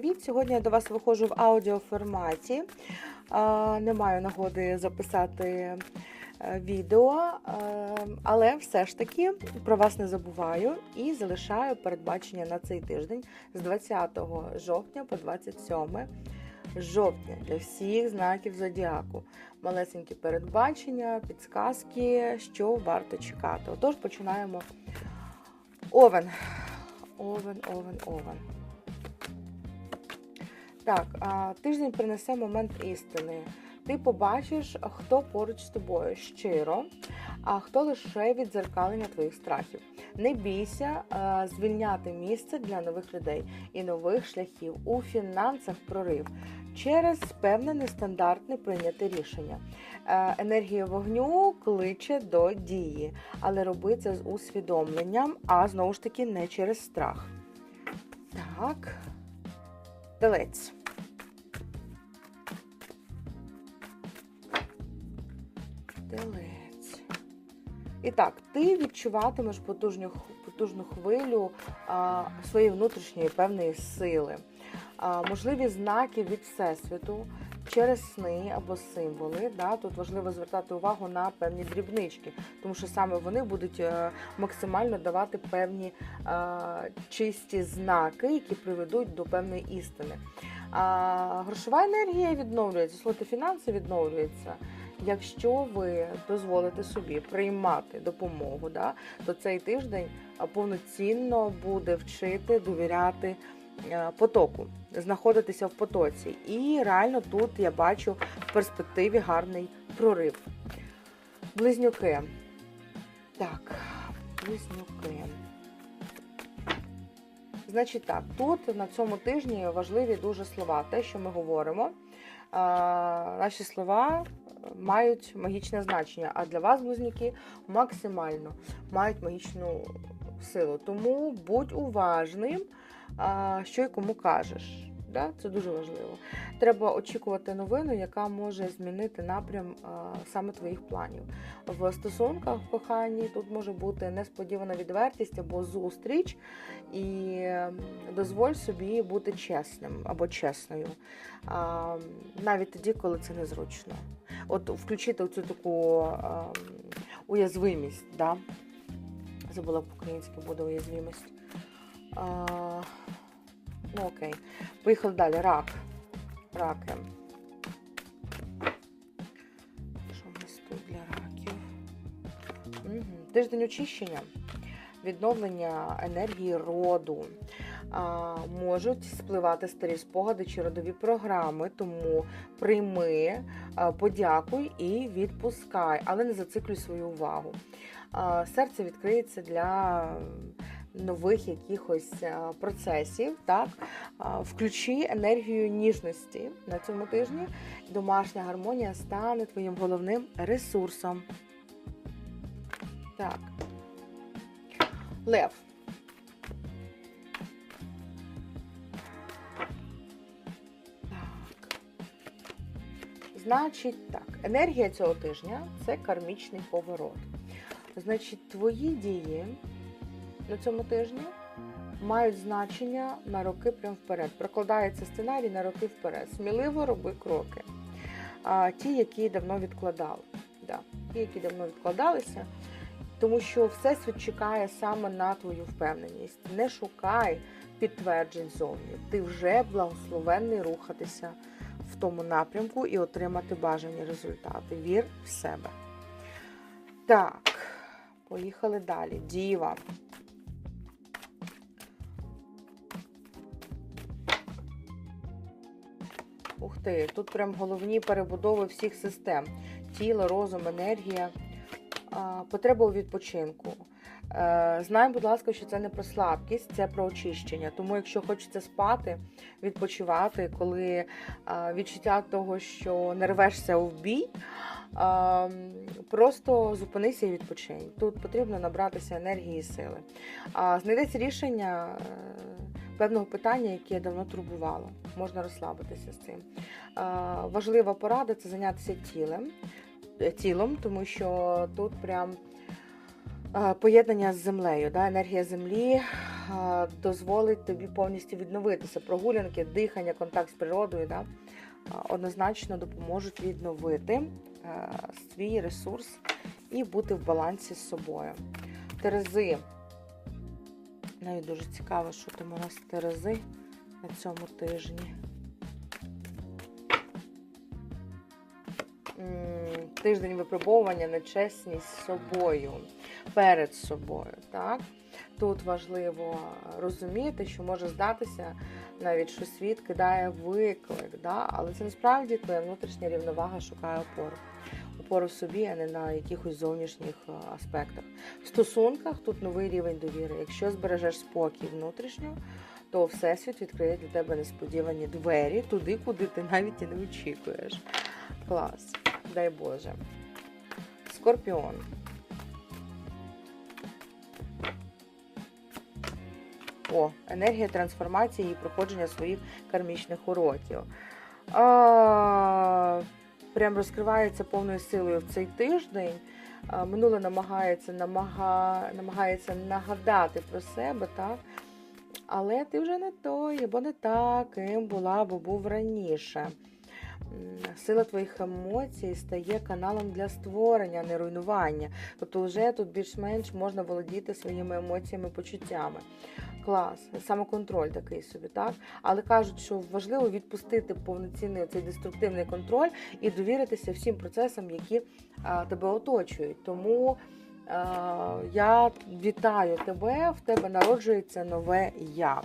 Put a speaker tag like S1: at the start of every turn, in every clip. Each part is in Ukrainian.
S1: привіт! Сьогодні я до вас виходжу в аудіоформаті. Не маю нагоди записати е, відео, е, але все ж таки про вас не забуваю і залишаю передбачення на цей тиждень з 20 жовтня по 27 жовтня для всіх знаків зодіаку. Малесенькі передбачення, підсказки, що варто чекати. Отож, починаємо. Овен. Овен, овен, овен. Так, тиждень принесе момент істини. Ти побачиш, хто поруч з тобою щиро, а хто лише відзеркалення твоїх страхів. Не бійся звільняти місце для нових людей і нових шляхів у фінансах прорив через певне нестандартне прийняте рішення. Е, Енергія вогню кличе до дії, але роби це з усвідомленням, а знову ж таки не через страх. Так. Телець. Телець. І так, ти відчуватимеш потужну, потужну хвилю а, своєї внутрішньої певної сили. А, можливі знаки від Всесвіту через сни або символи. Да? Тут важливо звертати увагу на певні дрібнички, тому що саме вони будуть е, максимально давати певні е, чисті знаки, які приведуть до певної істини. А, грошова енергія відновлюється, слоти фінанси відновлюються. Якщо ви дозволите собі приймати допомогу, да, то цей тиждень повноцінно буде вчити довіряти потоку, знаходитися в потоці. І реально тут я бачу в перспективі гарний прорив. Близнюки. Так, близнюки. Значить так, тут на цьому тижні важливі дуже слова. Те, що ми говоримо, а, наші слова мають магічне значення, а для вас, близнюки, максимально мають магічну силу. Тому будь уважним, що й кому кажеш. Да? Це дуже важливо. Треба очікувати новину, яка може змінити напрям саме твоїх планів. В стосунках в коханні тут може бути несподівана відвертість або зустріч, і ем, дозволь собі бути чесним або чесною, навіть тоді, коли це незручно. От включити цю таку а, уязвимість. Да? Забула по-українськи буде уязвимість. Ну окей. Поїхали далі. Рак. Раки. Що в нас тут для раків? Угу. Тиждень очищення, відновлення енергії роду. А, можуть спливати старі спогади чи родові програми, тому прийми, подякуй і відпускай, але не зациклюй свою увагу. А, серце відкриється для нових якихось процесів. Так? Включи енергію ніжності на цьому тижні. Домашня гармонія стане твоїм головним ресурсом. Так. Лев. Так. Значить, так, енергія цього тижня це кармічний поворот. Значить, твої дії на цьому тижні мають значення на роки прямо вперед. Прокладається сценарій на роки вперед. Сміливо роби кроки. А, ті, які давно відкладали. Да, ті, які давно відкладалися. Тому що Всесвіт чекає саме на твою впевненість. Не шукай підтверджень зовні. Ти вже благословенний рухатися в тому напрямку і отримати бажані результати. Вір в себе. Так, поїхали далі. Діва. Ух ти, тут прям головні перебудови всіх систем: тіло, розум, енергія, потреба у відпочинку. Е, Знай, будь ласка, що це не про слабкість, це про очищення. Тому, якщо хочеться спати, відпочивати, коли відчуття того, що не рвешся в бій, просто зупинися і відпочинь. Тут потрібно набратися енергії і сили. Знайдеться рішення е, певного питання, яке давно турбувало. Можна розслабитися з цим. Важлива порада це зайнятися тілем, е, тілом, тому що тут прям. Е, Поєднання з землею, да, енергія землі дозволить тобі повністю відновитися. Прогулянки, дихання, контакт з природою да, однозначно допоможуть відновити а, свій ресурс і бути в балансі з собою. Терези. Навіть дуже цікаво, що там у нас терези на цьому тижні. Тиждень випробовування на чесність з собою, перед собою. Так? Тут важливо розуміти, що може здатися навіть, що світ кидає виклик, да? але це насправді твоя внутрішня рівновага шукає опору. Опору в собі, а не на якихось зовнішніх е, аспектах. В стосунках тут новий рівень довіри. Якщо збережеш спокій внутрішньо, то Всесвіт відкриє для тебе несподівані двері туди, куди ти навіть і не очікуєш. Клас, дай Боже. Скорпіон. О, енергія трансформації і проходження своїх кармічних уроків. А, прям розкривається повною силою в цей тиждень. Минуле намагається, намага, намагається нагадати про себе, так? Але ти вже не той, або не та, ким була, або був раніше. Сила твоїх емоцій стає каналом для створення, а не руйнування. Тобто, вже тут більш-менш можна володіти своїми емоціями, почуттями. Клас, самоконтроль такий собі, так? Але кажуть, що важливо відпустити повноцінний цей деструктивний контроль і довіритися всім процесам, які а, тебе оточують. Тому а, я вітаю тебе, в тебе народжується нове я.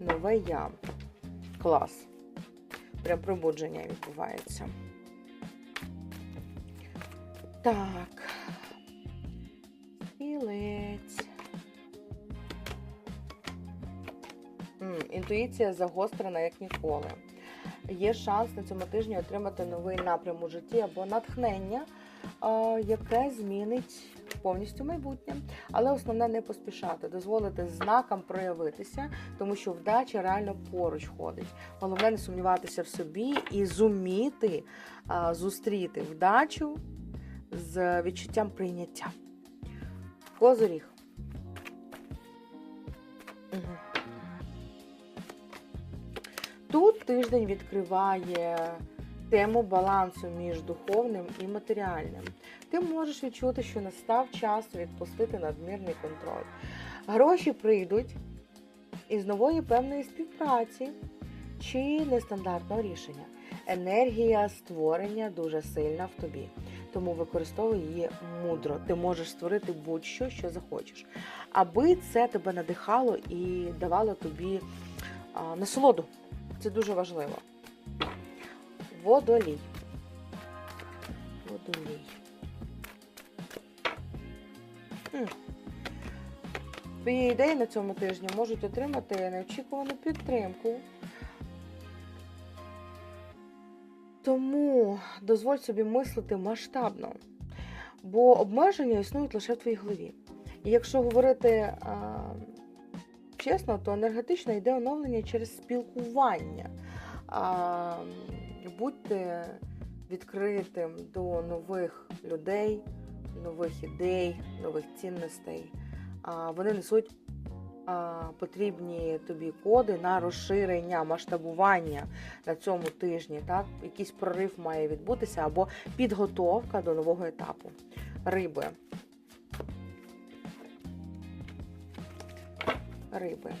S1: Нове я. Клас. Прям пробудження відбувається. Так. Стрілець. М, Інтуїція загострена як ніколи. Є шанс на цьому тижні отримати новий напрям у житті або натхнення, яке змінить повністю майбутнє. Але основне не поспішати, дозволити знакам проявитися, тому що вдача реально поруч ходить. Головне не сумніватися в собі і зуміти а, зустріти вдачу з відчуттям прийняття. Козоріг. Тут тиждень відкриває тему балансу між духовним і матеріальним. Ти можеш відчути, що настав час відпустити надмірний контроль. Гроші прийдуть із нової певної співпраці чи нестандартного рішення. Енергія створення дуже сильна в тобі, тому використовуй її мудро. Ти можеш створити будь-що, що захочеш, аби це тебе надихало і давало тобі а, насолоду. Це дуже важливо. Водолій. Водолій. Твої ідеї на цьому тижні можуть отримати неочікувану підтримку. Тому дозволь собі мислити масштабно, бо обмеження існують лише в твоїй голові. І якщо говорити а, чесно, то енергетично йде оновлення через спілкування. А, будьте відкритим до нових людей, нових ідей, нових цінностей. Вони несуть потрібні тобі коди на розширення, масштабування на цьому тижні. Так? Якийсь прорив має відбутися або підготовка до нового етапу. Риби. Риби.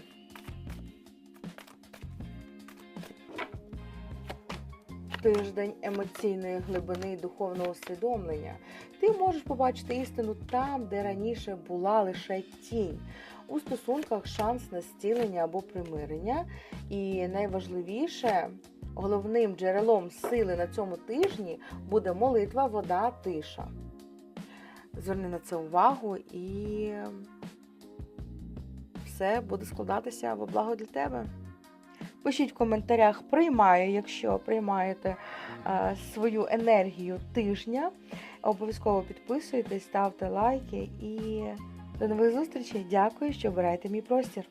S1: Тиждень емоційної глибини і духовного усвідомлення. Ти можеш побачити істину там, де раніше була лише тінь. У стосунках шанс на зцілення або примирення. І найважливіше, головним джерелом сили на цьому тижні буде молитва, вода, тиша. Зверни на це увагу і все буде складатися во благо для тебе. Пишіть в коментарях, приймаю, якщо приймаєте е, свою енергію тижня. Обов'язково підписуйтесь, ставте лайки і до нових зустрічей. Дякую, що обираєте мій простір.